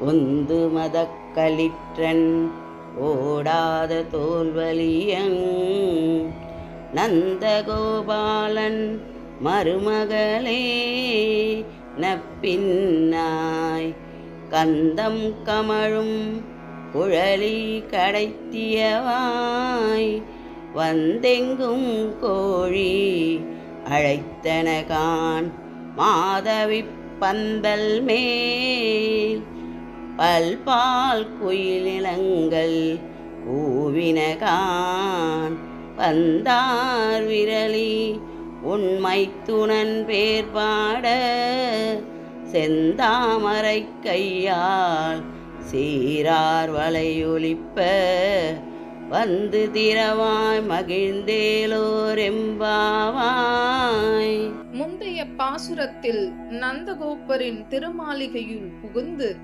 உந்து மதக்களிற்றன் ஓடாத தோல்வலியங் நந்தகோபாலன் மருமகளே நப்பின்னாய் கந்தம் கமழும் குழலி கடைத்தியவாய். வந்தெங்கும் கோழி அழைத்தனகான் மாதவி பந்தல் மேல். பல்பால் குயிலினங்கள் கூவினகான் வந்தார் விரலி உண்மை துணன் பேர் பாட செந்தாமரை கையால் சீரார் வலையொலிப்ப வந்து திரவாய் மகிழ்ந்தேலோரெம்பாவாய். முந்தைய பாசுரத்தில் நந்தகோபரின் திருமாளிகையுள் புகுந்து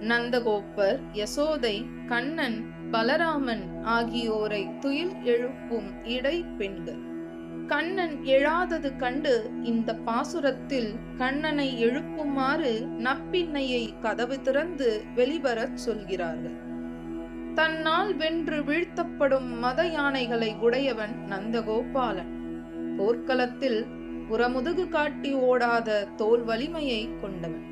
நந்தகோப்பர் யசோதை கண்ணன் பலராமன் ஆகியோரை துயில் எழுப்பும் இடை பெண்கள். கண்ணன் எழாதது கண்டு இந்த பாசுரத்தில் கண்ணனை எழுப்புமாறு நப்பின்னையை கதவு திறந்து வெளிவரச் சொல்கிறார்கள். தன்னால் வென்று வீழ்த்தப்படும் மத யானைகளை உடையவன் நந்தகோபாலன். போர்க்களத்தில் புறமுதுகு காட்டி ஓடாத தோல் வலிமையை கொண்டவன்.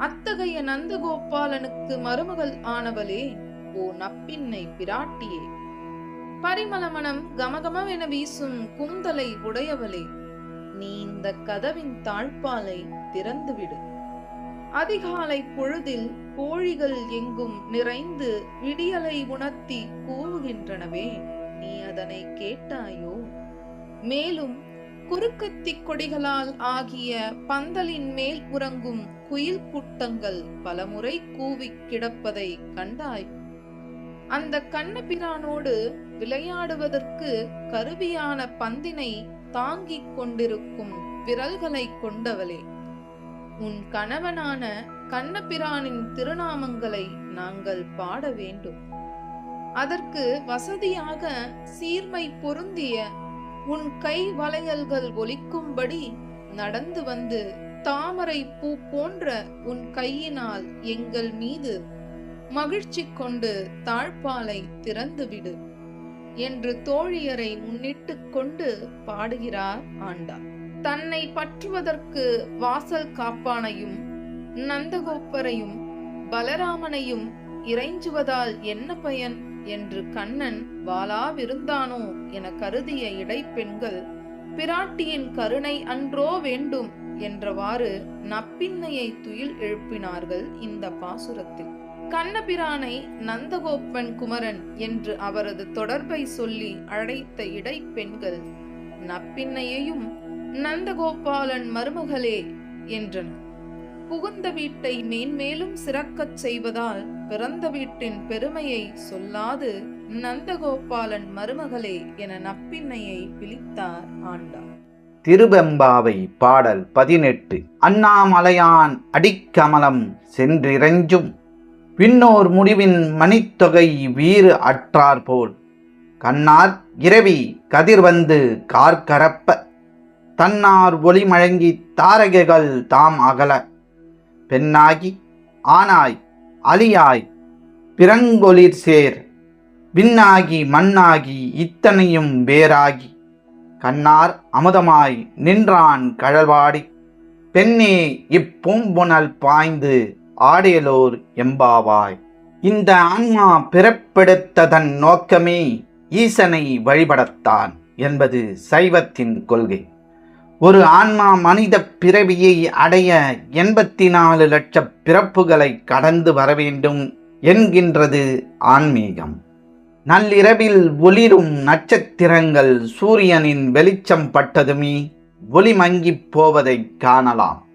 அத்தகைய நந்தகோபாலனுக்கு மருமகள் ஆனவளே ஓ நப்பின்னை பிராட்டியே. பரிமளமணம் கமகமவென வீசும் குந்தலை உடையவளே நீ இந்த கதவின் தாழ்பாலை திறந்துவிடு. அதிகாலை பொழுதில் கோழிகள் எங்கும் நிறைந்து விடியலை உணர்த்தி கூவுகின்றனவே நீ அதனை கேட்டாயோ? மேலும் குறுக்கத்தி கொடிகளால் ஆகிய பந்தலின் மேல் உறங்கும் குயில் கூட்டங்கள் பலமுறை கூவிக் கிடப்பதை கண்டாய். அந்த கண்ணபிரானோடு விளையாடுவதற்கு கருவியான பந்தினை தாங்கிக் கொண்டிருக்கும் விரல்களை கொண்டவளே. உன் கணவனான கண்ணபிரானின் திருநாமங்களை நாங்கள் பாட வேண்டும். அதற்கு வசதியாக சீர்மை பொருந்திய உன் கை வளையல்கள் ஒலிக்கும்படி நடந்து வந்து தாமரை பூ போன்ற உன் கையினால் எங்கள் மீது மகிழ்ச்சி கொண்டு தாழ்பாலை திறந்துவிடு என்று தோழியரை முன்னிட்டு கொண்டு பாடுகிறார் ஆண்டா. தன்னை பற்றுவதற்கு வாசல் காப்பானையும் நந்தகோப்பரையும் பலராமனையும் இறைஞ்சுவதால் என்ன பயன்? என்று கண்ணன் வாளாவிருந்தானோ என கருதிய இடைப்பெண்கள் பிராட்டியின் கருணை அன்றோ வேண்டும் என்றவாறு நப்பின்னையை துயில் எழுப்பினார்கள் இந்த பாசுரத்தில். கண்ணபிரானை நந்தகோப்பன் குமரன் என்று அவரது தொடர்பை சொல்லி அழைத்த இடைப்பெண்கள் நப்பின்னையையும் நந்தகோபாலன் மருமகளே என்றனர். புகுந்த வீட்டை மேன்மேலும் சிறக்கச் செய்வதால் பிறந்த வீட்டின் பெருமையை சொல்லாது நந்தகோபாலன் மருமகளே என நப்பின்னையை பிழித்தார் ஆண்டார் திருவெம்பாவை பாடல் பதினெட்டு. அண்ணாமலையான் அடிக்கமலம் சென்றிரஞ்சும் பின்னோர் முடிவின் மணித்தொகை வீறு அற்றார் போல். கண்ணார் இரவி கதிர் வந்து கார்கரப்ப. தன்னார் ஒளி மழங்கி தாரகைகள் தாம் அகல. பெண்ணாகி ஆனாய் அலியாய் பிறங்கொளிர் சேர் விண்ணாகி மண்ணாகி இத்தனையும் வேறாகி. கண்ணார் அமுதமாய் நின்றான் கழல்வாடி. பெண்ணே இப்பூம்புணல் பாய்ந்து ஆடியலோர் எம்பாவாய். இந்த ஆன்மா பிறப்பெடுத்ததன் நோக்கமே ஈசனை வழிபடத்தான் என்பது சைவத்தின் கொள்கை. ஒரு ஆன்மா மனித பிறவியை அடைய எண்பத்தி நாலு லட்ச பிறப்புகளை கடந்து வர வேண்டும் என்கின்றது ஆன்மீகம். நள்ளிரவில் ஒளிரும் நட்சத்திரங்கள் சூரியனின் வெளிச்சம் பட்டதுமே ஒளி மங்கிப் போவதை காணலாம்.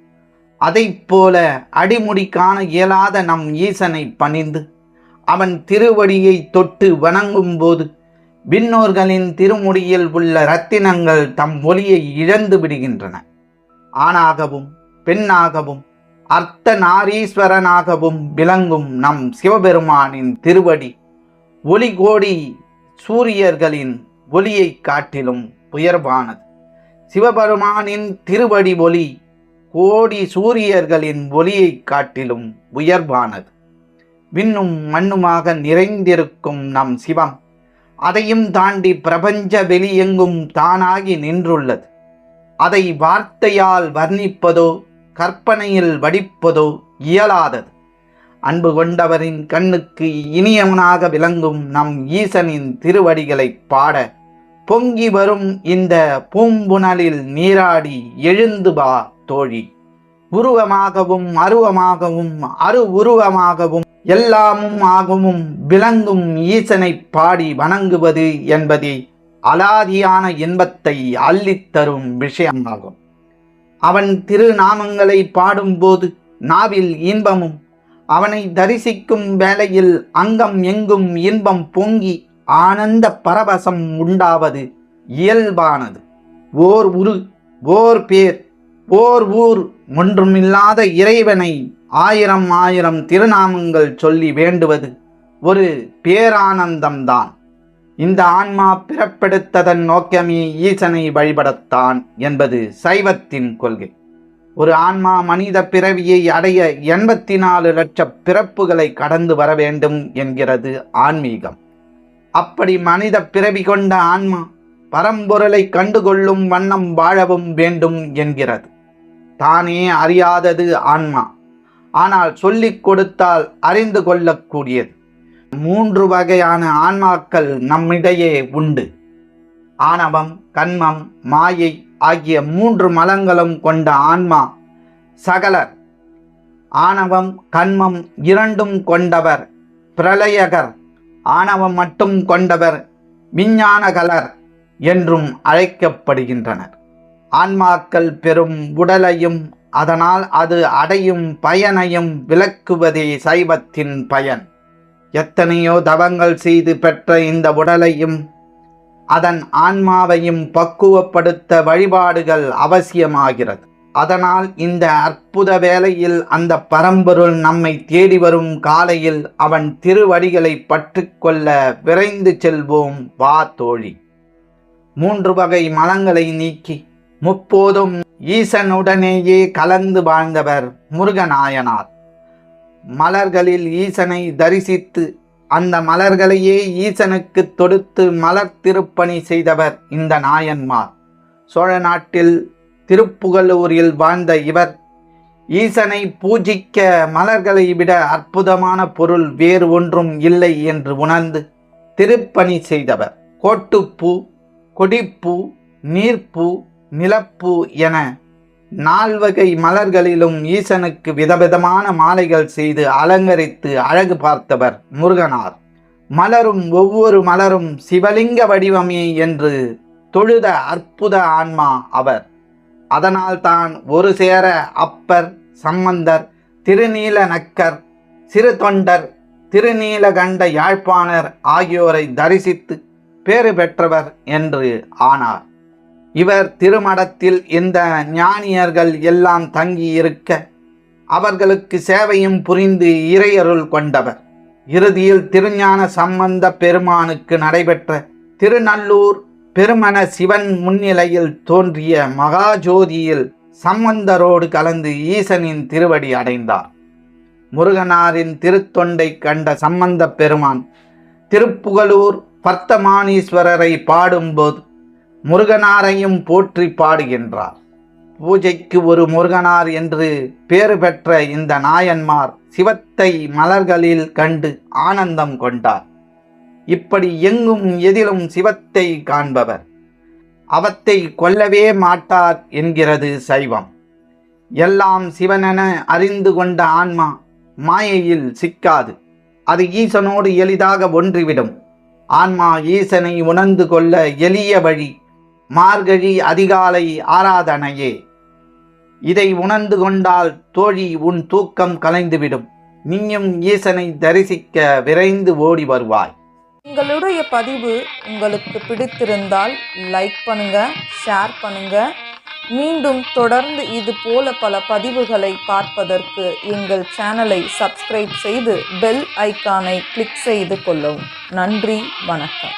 அதைப் போல அடிமுடி காண இயலாத நம் ஈசனை பணிந்து அவன் திருவடியை தொட்டு வணங்கும்போது விண்ணோர்களின் திருமுடியில் உள்ள ரத்தினங்கள் தம் ஒளியை இழந்து விடுகின்றன. ஆணாகவும் பெண்ணாகவும் அர்த்த நாரீஸ்வரனாகவும் விளங்கும் நம் சிவபெருமானின் திருவடி ஒளி கோடி சூரியர்களின் ஒளியை காட்டிலும் உயர்வானது. சிவபெருமானின் திருவடி ஒளி கோடி சூரியர்களின் ஒளியை காட்டிலும் உயர்வானது. விண்ணும் மண்ணுமாக நிறைந்திருக்கும் நம் சிவம் அதையும் தாண்டி பிரபஞ்ச வெளியெங்கும் தானாகி நின்றுள்ளது. அதை வார்த்தையால் வர்ணிப்பதோ கற்பனையில் வடிப்பதோ இயலாதது. அன்பு கொண்டவரின் கண்ணுக்கு இனியவனாக விளங்கும் நம் ஈசனின் திருவடிகளை பாட பொங்கி வரும் இந்த பூம்புணலில் நீராடி எழுந்து வா தோழி. உருவமாகவும் அருவமாகவும் அரு உருவமாகவும் எல்லாமும் ஆகவும் விளங்கும் ஈசனை பாடி வணங்குவது என்பதே அலாதியான இன்பத்தை அள்ளித்தரும் விஷயமாகும். அவன் திருநாமங்களை பாடும்போது நாவில் இன்பமும் அவனை தரிசிக்கும் வேளையில் அங்கம் எங்கும் இன்பம் பொங்கி ஆனந்த பரவசம் உண்டாவது இயல்பானது. ஓர் உரு ஓர் பேர் ஓர் ஊர் ஒன்றுமில்லாத இறைவனை ஆயிரம் ஆயிரம் திருநாமங்கள் சொல்லி வேண்டுவது ஒரு பேரானந்தம்தான். இந்த ஆன்மா பிறப்பெடுத்ததன் நோக்கமே ஈசனை வழிபடத்தான் என்பது சைவத்தின் கொள்கை. ஒரு ஆன்மா மனித பிறவியை அடைய எண்பத்தி நாலு லட்ச பிறப்புகளை கடந்து வர வேண்டும் என்கிறது ஆன்மீகம். அப்படி மனித பிறவி கொண்ட ஆன்மா பரம்பொருளை கண்டுகொள்ளும் வண்ணம் வாழவும் வேண்டும் என்கிறது. தானே அறியாதது ஆன்மா. ஆனால் சொல்லிக் கொடுத்தால் அறிந்து கொள்ளக்கூடியது. மூன்று வகையான ஆன்மாக்கள் நம்மிடையே உண்டு. ஆணவம் கண்மம் மாயை ஆகிய மூன்று மலங்களும் கொண்ட ஆன்மா சகலர். ஆணவம் கண்மம் இரண்டும் கொண்டவர் பிரளயகர். ஆணவம் மட்டும் கொண்டவர் விஞ்ஞானகலர் என்றும் அழைக்கப்படுகின்றனர். ஆன்மாக்கள் பெறும் உடலையும் அதனால் அது அடையும் பயனையும் விளக்குவதே சைவத்தின் பயன். எத்தனையோ தவங்கள் செய்து பெற்ற இந்த உடலையும் அதன் ஆன்மாவையும் பக்குவப்படுத்த வழிபாடுகள் அவசியமாகிறது. அதனால் இந்த அற்புத வேளையில் அந்த பரம்பொருள் நம்மை தேடி வரும் காலையில் அவன் திருவடிகளை பற்றுக்கொள்ள விரைந்து செல்வோம் வா தோழி. மூன்று வகை மலங்களை நீக்கி முப்போதும் ஈசனுடனேயே கலந்து வாழ்ந்தவர் முருகநாயனார். மலர்களில் ஈசனை தரிசித்து அந்த மலர்களையே ஈசனுக்கு தொடுத்து மலர் திருப்பணி செய்தவர் இந்த நாயன்மார். சோழ நாட்டில் திருப்புகலூரில் வாழ்ந்த இவர் ஈசனை பூஜிக்க மலர்களை விட அற்புதமான பொருள் வேறு ஒன்றும் இல்லை என்று உணர்ந்து திருப்பணி செய்தவர். கோட்டுப்பூ கொடிப்பூ நீர்ப்பூ நிலப்பூ என நால்வகை மலர்களிலும் ஈசனுக்கு விதவிதமான மாலைகள் செய்து அலங்கரித்து அழகு பார்த்தவர் முருகனார். மலரும் ஒவ்வொரு மலரும் சிவலிங்க வடிவமே என்று தொழுத அற்புத ஆன்மா அவர். அதனால் தான் ஒரு சேர அப்பர் சம்பந்தர் திருநீல நக்கர் சிறு தொண்டர் திருநீலகண்ட யாழ்ப்பாணர் ஆகியோரை தரிசித்து பேறு பெற்றவர் என்று ஆனார். இவர் திருமடத்தில் இந்த ஞானியர்கள் எல்லாம் தங்கி இருக்க அவர்களுக்கு சேவையும் புரிந்து இறையருள் கொண்டவர். இறுதியில் திருஞான சம்பந்த பெருமானுக்கு நடைபெற்ற திருநல்லூர் பெருமன சிவன் முன்னிலையில் தோன்றிய மகாஜோதியில் சம்பந்தரோடு கலந்து ஈசனின் திருவடி அடைந்தார். முருகனாரின் திருத்தொண்டை கண்ட சம்பந்த பெருமான் திருப்புகலூர் பர்த்தமானீஸ்வரரை பாடும்போது முருகனாரையும் போற்றி பாடுகின்றார். பூஜைக்கு ஒரு முருகனார் என்று பேறு பெற்ற இந்த நாயன்மார் சிவத்தை மலர்களில் கண்டு ஆனந்தம் கொண்டார். இப்படி எங்கும் எதிலும் சிவத்தை காண்பவர். அவத்தை கொல்லவே மாட்டார் என்கிறது சைவம். எல்லாம் சிவனென அறிந்து கொண்ட ஆன்மா மாயையில் சிக்காது. அது ஈசனோடு எளிதாக ஒன்றிவிடும். ஆன்மா ஈசனை உணர்ந்து கொள்ள எளிய வழி மார்கழி அதிகாலை ஆராதனையே. இதை உணர்ந்து கொண்டால் தோழி உன் தூக்கம் கலைந்துவிடும். நீயும் ஈசனை தரிசிக்க விரைந்து ஓடி வருவாய். உங்களுடைய பதிவு உங்களுக்கு பிடித்திருந்தால் லைக் பண்ணுங்க ஷேர் பண்ணுங்க. மீண்டும் தொடர்ந்து இது போல பல பதிவுகளை பார்ப்பதற்கு எங்கள் சேனலை சப்ஸ்கிரைப் செய்து பெல் ஐக்கானை கிளிக் செய்து கொள்ளவும். நன்றி வணக்கம்.